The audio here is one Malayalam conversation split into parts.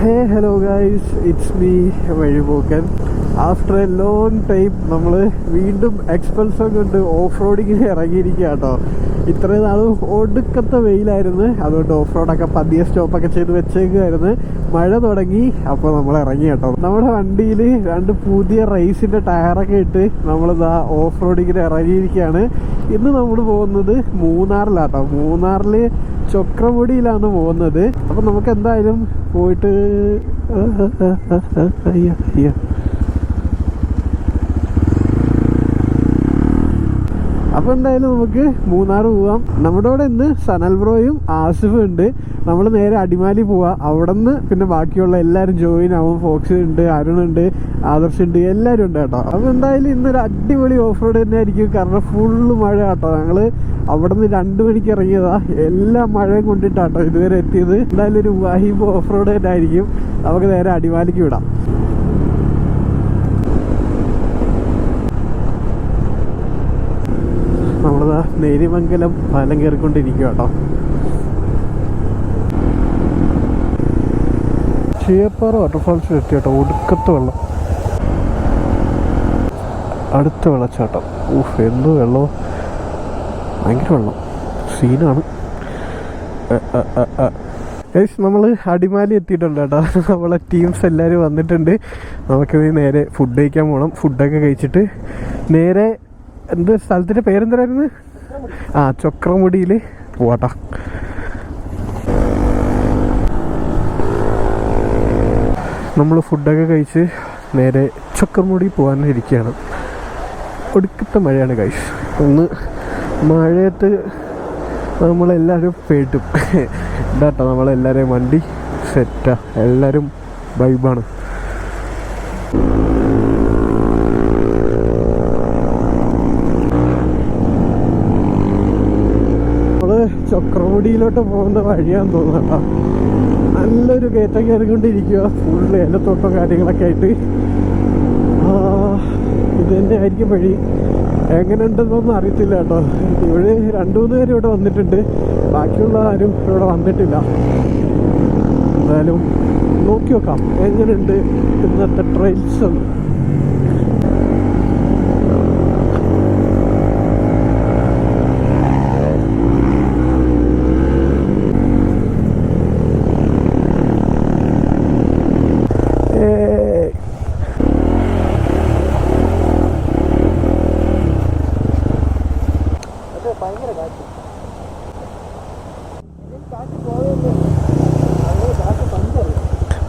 Hey hello guys it's me വഴിപോക്കൻ. After a long time നമ്മൾ വീണ്ടും എക്സ്പെൻഷൻ കൊണ്ട് ഓഫ് റോഡിങ്ങിന് ഇറങ്ങിയിരിക്കുക കേട്ടോ ഇത്രയും നാൾ ഒടുക്കത്തെ വെയിലായിരുന്നു. അതുകൊണ്ട് ഓഫ് റോഡൊക്കെ പതിയെ സ്റ്റോപ്പൊക്കെ ചെയ്ത് വെച്ചേക്കുമായിരുന്നു മഴ തുടങ്ങി അപ്പോൾ നമ്മൾ ഇറങ്ങി കേട്ടോ. നമ്മുടെ വണ്ടിയിൽ രണ്ട് പുതിയ റേസിന്റെ ടയറൊക്കെ ഇട്ട് നമ്മളിതാ ഓഫ് റോഡിങ്ങിന് ഇറങ്ങിയിരിക്കുകയാണ്. ഇന്ന് നമ്മൾ പോകുന്നത് മൂന്നാറിലാട്ടോ മൂന്നാറിൽ ചക്രമുടിയിലാണ് പോകുന്നത്. അപ്പൊ നമുക്ക് എന്തായാലും പോയിട്ട് അയ്യോ അയ്യോ. അപ്പൊ എന്തായാലും നമുക്ക് മൂന്നാർ പോവാം. നമ്മുടെ കൂടെ ഇന്ന് സനൽ ബ്രോയും ആസിഫും ഉണ്ട്. നമ്മൾ നേരെ അടിമാലി പോവാ. അവിടെ നിന്ന് പിന്നെ ബാക്കിയുള്ള എല്ലാരും ജോയിൻ ആവും. ഫോക്സ് ഉണ്ട് അരുൺ ഉണ്ട് ആദർശ് ഉണ്ട് എല്ലാരും ഉണ്ട് കേട്ടോ. അപ്പൊ എന്തായാലും ഇന്നൊരു അടിപൊളി ഓഫ് റോഡ് തന്നെ ആയിരിക്കും കാരണം ഫുള്ള് മഴ കേട്ടോ. ഞങ്ങൾ അവിടെ നിന്ന് രണ്ടു മണിക്ക് ഇറങ്ങിയതാ. എല്ലാ മഴയും കൊണ്ടിട്ടാട്ടോ ഇതുവരെ എത്തിയത്. എന്തായാലും ഒരു വൈബ് ഓഫ് റോഡ് തന്നെ ആയിരിക്കും. നമുക്ക് നേരെ അടിമാലിക്ക് വിടാം. നമ്മളതാ നേരിമംഗലം പാലം കയറിക്കൊണ്ടിരിക്കുക കേട്ടോ. ചീയപ്പാറ വാട്ടർഫാൾസിൽ എത്തി കേട്ടോ ഒടുക്കത്തെ വെള്ളം. അടുത്ത വെള്ളച്ചാട്ടം. ഊഫ് എന്ത് വെള്ളമോ ഭയങ്കര വെള്ളം. സീനാണ്. നമ്മൾ അടിമാലി എത്തിയിട്ടുണ്ട് കേട്ടോ. നമ്മളെ ടീംസ് എല്ലാവരും വന്നിട്ടുണ്ട്. നമുക്കിത് നേരെ ഫുഡ് കഴിക്കാൻ പോകണം ഫുഡൊക്കെ കഴിച്ചിട്ട് നേരെ എന്ത് സ്ഥലത്തിന്റെ പേരെന്തായിരുന്നു? ആ ചൊക്രമുടിയിൽ പോവാട്ടോ. നമ്മൾ ഫുഡൊക്കെ കഴിച്ച് നേരെ ചക്കർമുടി പോകാനിരിക്കുകയാണ് ഒടുക്കത്തെ മഴയാണ് കഴിച്ച് ഒന്ന് മഴയത്ത് നമ്മളെല്ലാവരും പേട്ടും ഇതാട്ടോ നമ്മളെല്ലാവരെയും വണ്ടി സെറ്റാ എല്ലാവരും വൈബാണ് നമ്മൾ ചക്രമുടിയിലോട്ട് പോകുന്ന വഴിയാന്ന് തോന്നുന്നു നല്ലൊരു കയറ്റം കയറിക്കൊണ്ടിരിക്കുക ഫുള്ള് ഏലത്തോട്ടം കാര്യങ്ങളൊക്കെ ആയിട്ട്. ഇത് തന്നെ ആയിരിക്കും വഴി. എങ്ങനെ ഉണ്ടെന്നൊന്നും അറിയത്തില്ല കേട്ടോ. ഇവിടെ രണ്ടു മൂന്ന് പേര് ഇവിടെ വന്നിട്ടുണ്ട്. ബാക്കിയുള്ള ആരും ഇവിടെ വന്നിട്ടില്ല. എന്തായാലും നോക്കി നോക്കാം. എങ്ങനെയുണ്ട് ഇന്നത്തെ ട്രെയിൽസ്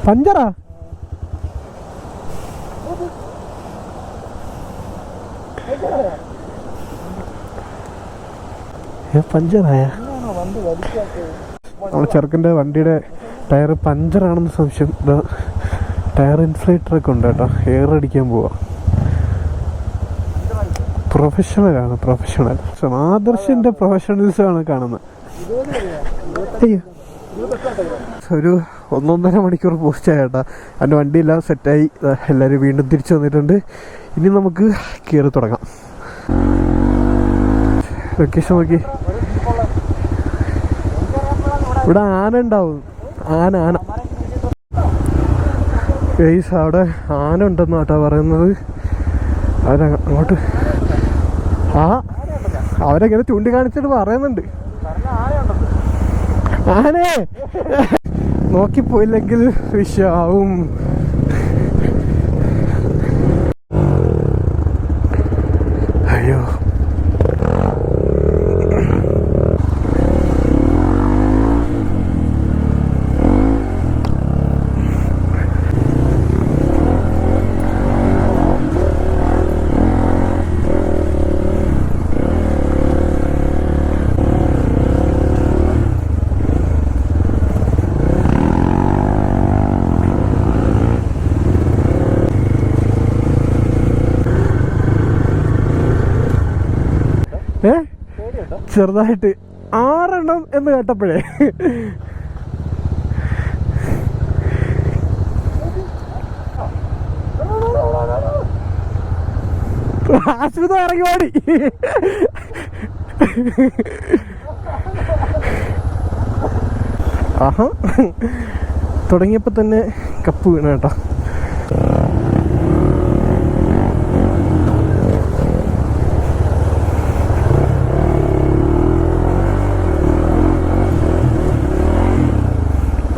പഞ്ചറാ? പഞ്ചറായ? നമ്മുടെ ചെറുക്കന്റെ വണ്ടിയുടെ ടയർ പഞ്ചറാണെന്ന് സംശയം. ടയർ ഇൻഫ്ലേറ്റർ ഒക്കെ ഉണ്ട് കേട്ടോ. എയർ അടിക്കാൻ പോവാ. പ്രൊഫഷണലാണ് പ്രൊഫഷണൽ. ആദർശിന്റെ പ്രൊഫഷണൽസാണ് കാണുന്നത്. അയ്യോ. ഒരു ഒന്നൊന്നര മണിക്കൂർ പോസ്റ്റ് ആയേട്ടാ എന്റെ വണ്ടിയെല്ലാം സെറ്റായി. എല്ലാവരും വീണ്ടും തിരിച്ചു വന്നിട്ടുണ്ട്. ഇനി നമുക്ക് കയറി തുടങ്ങാം. ലൊക്കേഷൻ നോക്കി. ഇവിടെ ആന ഉണ്ടാവും. ആന ആന. ഗൈസ് അവിടെ ആന ഉണ്ടെന്ന് കേട്ടോ പറയുന്നത്. അവര അങ്ങോട്ട്. ആ അവരെങ്ങനെ ചൂണ്ടിക്കാണിച്ചിട്ട് പറയുന്നുണ്ട്. ആനേ. നോക്കിപ്പോയില്ലെങ്കിൽ വിഷാവും അയ്യോ ഏ ചെറുതായിട്ട് ആറെണ്ണം എന്ന് കേട്ടപ്പോഴേ. ആശുപത്രി ഇറങ്ങി ഓടി. ആഹാ. തുടങ്ങിയപ്പോൾ തന്നെ കപ്പ് വീണ കേട്ടോ.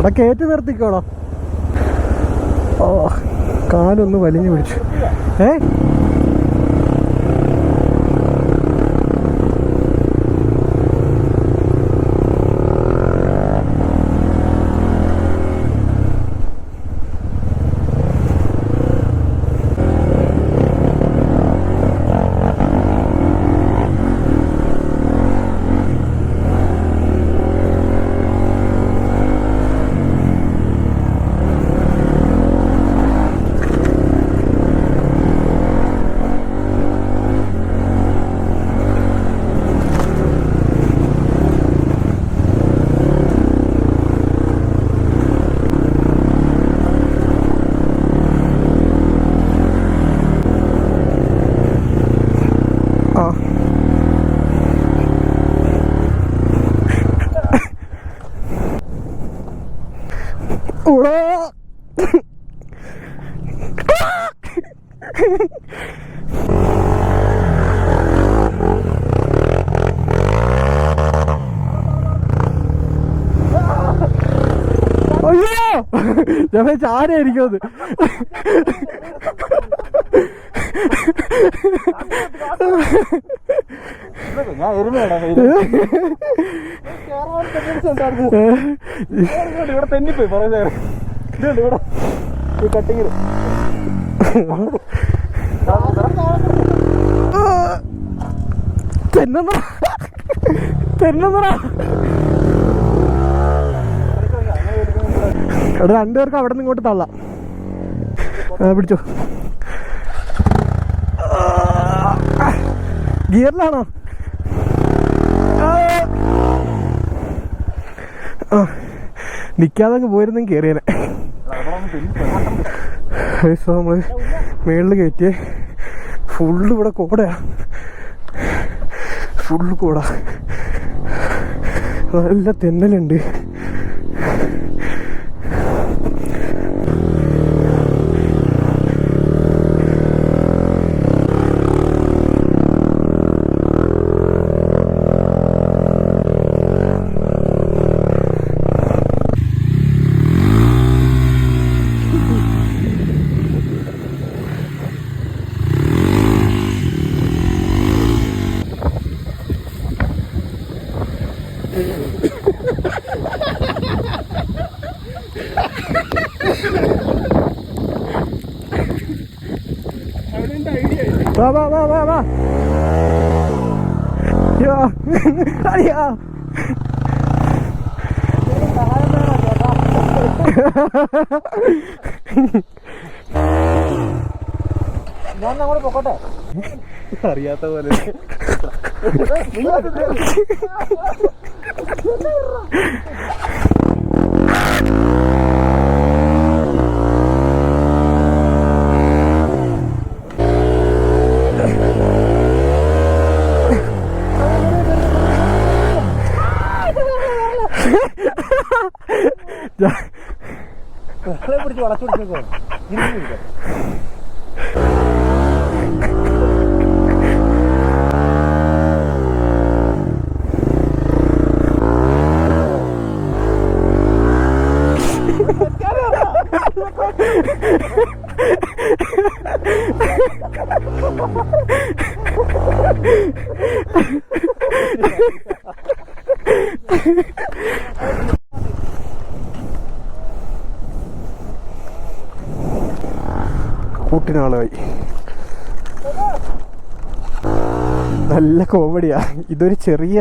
ഇവിടെ കയറ്റി നിർത്തിക്കോളോ. ഓ കാലൊന്ന് വലിഞ്ഞു പിടിച്ചു. ഏ? അയ്യോ! ഞാൻ ചാരായിരിക്കും അത് ഞാൻ എരുമയാണ് ഇവിടെ തെന്നിപ്പോയി പറയുന്നത് ഇതുണ്ട് ഇവിടെ. ഈ കട്ടിങ്ങിൽ രണ്ടുപേർക്ക് അവിടെ നിന്ന് ഇങ്ങോട്ട് തള്ളാം. പിടിച്ചോ. ഗിയറിലാണോ? നിൽക്കാതെ പോയിരുന്നെങ്കിൽ കയറിയനെ സോ നമ്മൾ മേളിൽ കയറ്റിയേ ഫുള്ള് ഇവിടെ കോടയാ. ഫുള്ള് കോട. നല്ല തെന്നലുണ്ട്. വാ വാ വാ വാ വാ. യാ അയ്യാ ഞാൻ അങ്ങോട്ട് പൊക്കോട്ടെ. അറിയാത്ത പോലെ. 헬레 부리지 말아 소리 들고 이런 소리가 കൂട്ടിനാളായി നല്ല കോമഡിയാ ഇതൊരു ചെറിയ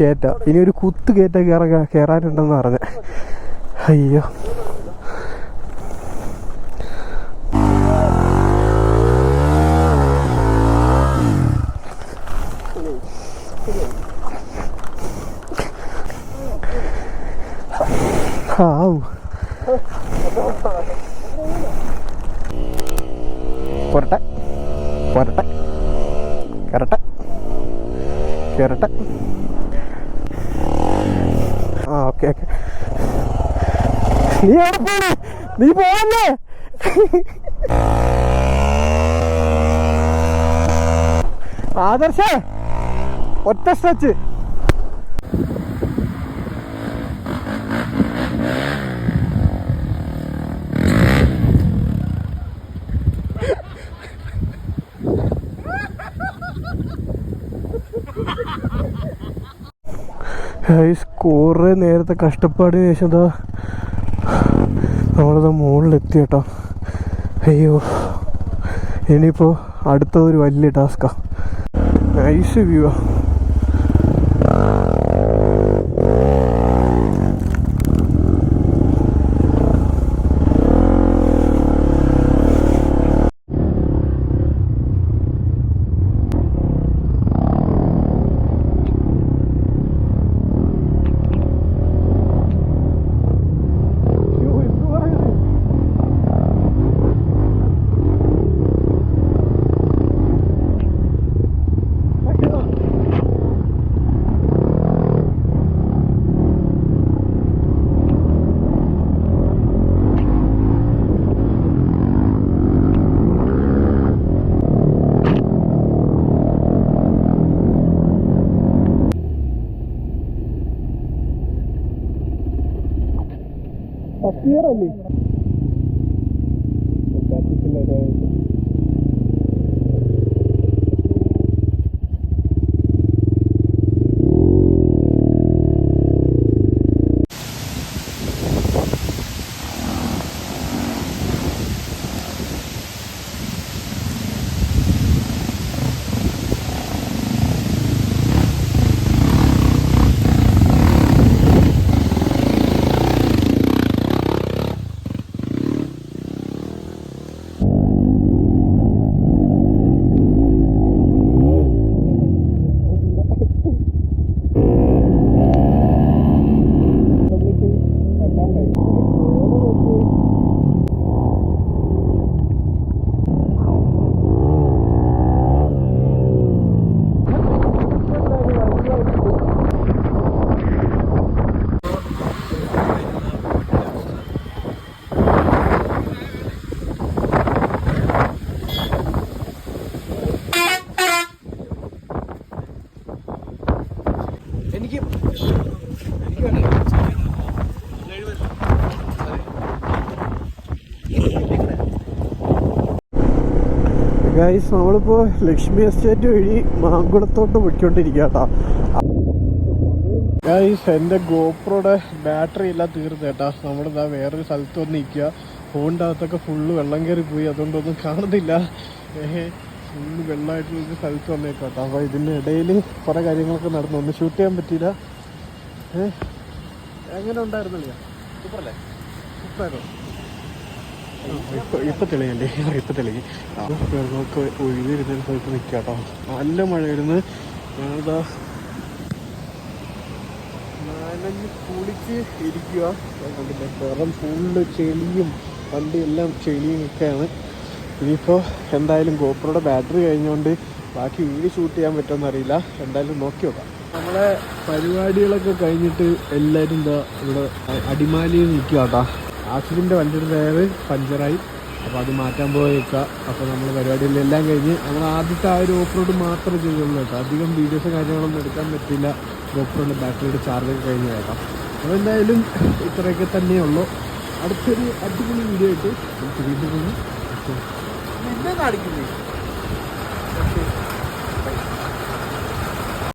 കേറ്റ. ഇനി ഒരു കുത്ത് കേറ്റ കയറ കയറാനുണ്ടെന്ന് പറഞ്ഞ. അയ്യോ. ഹാവ് പോരട്ടെ. പോരട്ടെ. കയറട്ടെ കയറട്ടെ ആ ഓക്കെ ഓക്കെ. നീ എവിടെ പോണ്? നീ പോവല്ലേ? ആദർശ ഒറ്റ സ്ട്രെച്ച് കുറെ നേരത്തെ കഷ്ടപ്പാടിന് ശേഷം എന്താ നമ്മളിത് മുകളിലെത്തി കേട്ടോ. അയ്യോ. ഇനിയിപ്പോൾ അടുത്തതൊരു വലിയ ടാസ്ക്കാണ് nice view inteira ali. Guys നമ്മളിപ്പോൾ ലക്ഷ്മി എസ്റ്റേറ്റ് വഴി മാങ്കുളത്തോട്ട് പൊയ്ക്കൊണ്ടിരിക്കുക കേട്ടോ ഗൈസ് എന്റെ ഗോപ്രോയുടെ ബാറ്ററി എല്ലാം തീർന്നു കേട്ടാ നമ്മളിതാ വേറൊരു സ്ഥലത്ത് വന്ന് നിൽക്കുക. ഫോണിന്റെ അകത്തൊക്കെ ഫുള്ള് വെള്ളം കയറി പോയി അതുകൊണ്ടൊന്നും കാണുന്നില്ല. ഏഹ് ഫുള്ള് വെള്ളമായിട്ട് ഒരു സ്ഥലത്ത് വന്നേക്കാട്ടോ. അപ്പോൾ ഇതിന്റെ ഇടയിൽ കുറേ കാര്യങ്ങളൊക്കെ നടന്നു. ഒന്ന് ഷൂട്ട് ചെയ്യാൻ പറ്റിയില്ല. ഏഹ് എങ്ങനെ ഉണ്ടായിരുന്നില്ല സൂപ്പറല്ലേ? സൂപ്പറായിരുന്നു. ഇപ്പൊ തെളിയല്ലേ ഇപ്പൊ തെളിയും നമുക്ക് ഒഴിഞ്ഞിരുന്ന സ്ഥലത്ത് നിൽക്കുക കേട്ടോ നല്ല മഴ വരുന്നത് ഞങ്ങളിതാ നനഞ്ഞ് കുളിച്ച് ഇരിക്കുക കണ്ടില്ലേ? ഫുള്ള് ചെളിയും വണ്ടി എല്ലാം ചെളിയും ഒക്കെയാണ് ഇനിയിപ്പോൾ എന്തായാലും ഗോപ്രോയുടെ ബാറ്ററി കഴിഞ്ഞുകൊണ്ട് ബാക്കി വീട് ഷൂട്ട് ചെയ്യാൻ പറ്റുമെന്ന് അറിയില്ല എന്തായാലും നോക്കി നോക്കാം. നമ്മളെ പരിപാടികളൊക്കെ കഴിഞ്ഞിട്ട് എല്ലാവരും എന്താ ഇവിടെ അടിമാലിയിൽ നിൽക്കുക കേട്ടോ ആസിഫിന്റെ വണ്ടിയുടെ ടയറ് പഞ്ചറായി. അപ്പോൾ അത് മാറ്റാൻ പോയേക്കുക അപ്പോൾ നമ്മൾ പരിപാടികളെല്ലാം കഴിഞ്ഞ് നമ്മൾ ആദ്യത്തെ ആ ഒരു ഓഫ് റോഡ് മാത്രമേ ചെയ്തുള്ളൂ കേട്ടോ. അധികം വീഡിയോസ് കാര്യങ്ങളൊന്നും എടുക്കാൻ പറ്റില്ല. ഓഫ് റോഡ് ബാറ്ററിയുടെ ചാർജൊക്കെ കഴിഞ്ഞ് കേട്ടോ. അപ്പോൾ എന്തായാലും ഇത്രയൊക്കെ തന്നെയുള്ളൂ അടുത്തൊരു അടിപൊളി വീഡിയോ ആയിട്ട് നമുക്ക് വീണ്ടും കാണിക്കുന്നേ.